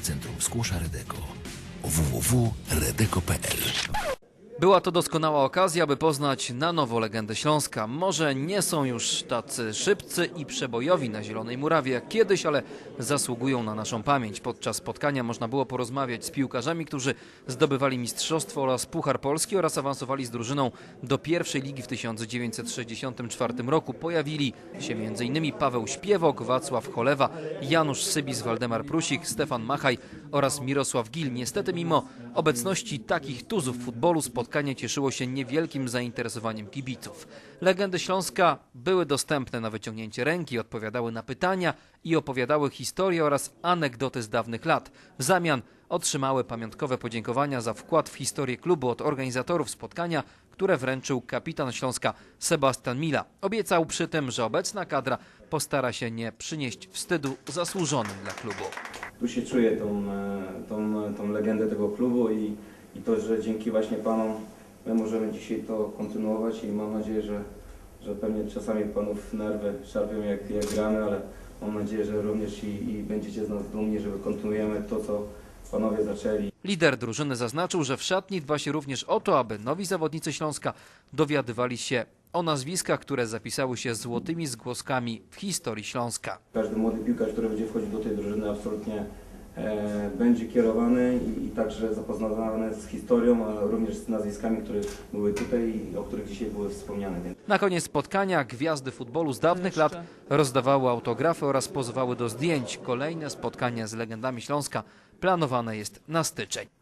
Centrum Skłosza Redeko. Www.redeko.pl Była to doskonała okazja, by poznać na nowo legendę Śląska. Może nie są już tacy szybcy i przebojowi na Zielonej Murawie jak kiedyś, ale zasługują na naszą pamięć. Podczas spotkania można było porozmawiać z piłkarzami, którzy zdobywali mistrzostwo oraz Puchar Polski oraz awansowali z drużyną do pierwszej ligi w 1964 roku. Pojawili się m.in. Paweł Śpiewok, Wacław Cholewa, Janusz Sybis, Waldemar Prusik, Stefan Machaj oraz Mirosław Gil. Niestety mimo obecności takich tuzów futbolu spotkanie cieszyło się niewielkim zainteresowaniem kibiców. Legendy Śląska były dostępne na wyciągnięcie ręki, odpowiadały na pytania i opowiadały historie oraz anegdoty z dawnych lat. W zamian otrzymały pamiątkowe podziękowania za wkład w historię klubu od organizatorów spotkania, które wręczył kapitan Śląska Sebastian Mila. Obiecał przy tym, że obecna kadra postara się nie przynieść wstydu zasłużonym dla klubu. Tu się czuję tą, e, tą, tą legendę tego klubu i, i to, że dzięki właśnie Panom my możemy dzisiaj to kontynuować i mam nadzieję, że, że pewnie czasami Panów nerwy szarpią jak, jak gramy, ale mam nadzieję, że również i, i będziecie z nas dumni, że kontynuujemy to, co Panowie zaczęli. Lider drużyny zaznaczył, że w szatni dba się również o to, aby nowi zawodnicy Śląska dowiadywali się o nazwiskach, które zapisały się złotymi zgłoskami w historii Śląska. Każdy młody piłkarz, który będzie wchodził do tej drużyny absolutnie e, będzie kierowany i, i także zapoznawany z historią, a również z nazwiskami, które były tutaj i o których dzisiaj były wspomniane. Więc Na koniec spotkania gwiazdy futbolu z dawnych lat rozdawały autografy oraz pozowały do zdjęć. Kolejne spotkanie z legendami Śląska planowane jest na styczeń.